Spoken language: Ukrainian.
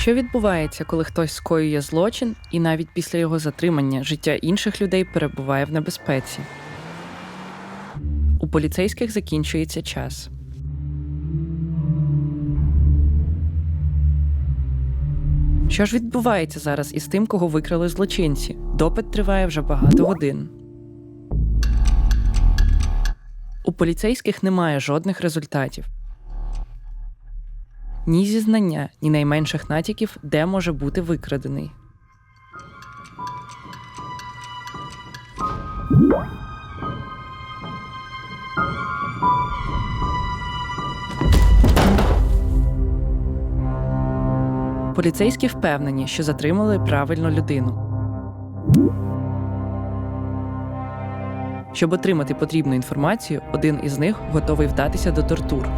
Що відбувається, коли хтось скоює злочин, і навіть після його затримання життя інших людей перебуває в небезпеці? У поліцейських закінчується час. Що ж відбувається зараз із тим, кого викрали злочинці? Допит триває вже багато годин. У поліцейських немає жодних результатів. Ні зізнання, ні найменших натяків, де може бути викрадений. Поліцейські впевнені, що затримали правильну людину. Щоб отримати потрібну інформацію, один із них готовий вдатися до тортур.